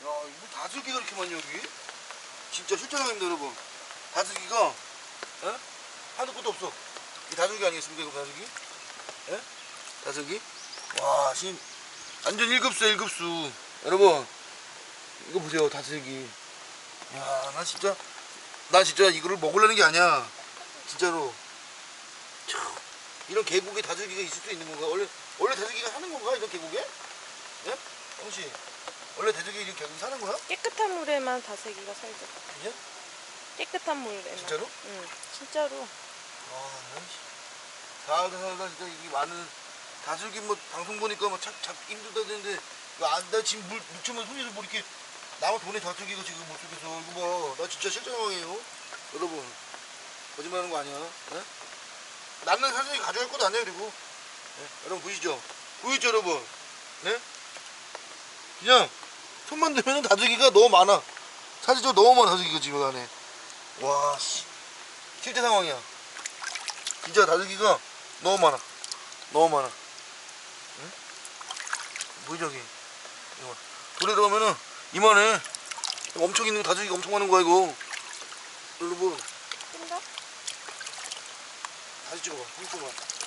뭐 다슬기가 이렇게 많냐 여기? 진짜 실전형입니다 여러분 다슬기가 어? 한도 끝도 없어 이 다슬기 아니겠습니까 이거 다슬기? 예? 다슬기? 와 지금 완전 1급수야 1급수 여러분 이거 보세요 다슬기 야 나 진짜 나 진짜 이거를 먹으려는 게 아니야 진짜로 참, 이런 계곡에 다슬기가 있을 수 있는 건가? 원래 원래 다슬기가 하는 건가 이런 계곡에? 예? 형씨 원래 다슬기 이런 계곡에 사는 거야? 깨끗한 물에만 다슬기가 살죠. 그냥? 깨끗한 물에만. 진짜로? 응, 진짜로. 와, 살다 살다 진짜 이게 많은 다슬기 뭐 방송 보니까 뭐 찾, 찾기 힘들다는데 안, 나 지금 물 묵혀면 손에서 뭐 이렇게 남의 돈에 다슬기가 지금 못 속에서 이거 봐. 나 진짜 실전 상황이에요. 여러분 거짓말하는 거 아니야? 예? 나는 사실 가져갈 것도 아니야 그리고 예? 여러분 보이시죠? 보이죠 여러분? 네? 그냥 손만 대면 다슬기가 너무 많아. 사실적으로 너무 많아 다슬기가 지금 안에. 와 씨. 실제 상황이야. 진짜 다슬기가 너무 많아. 너무 많아. 응? 보이죠, 여기? 이거. 돌에 들어가면은 이만해. 엄청 있는 거, 다슬기가 엄청 많은 거야, 이거. 여러분, 뜬다? 다시 찍어봐. 다시 찍어봐.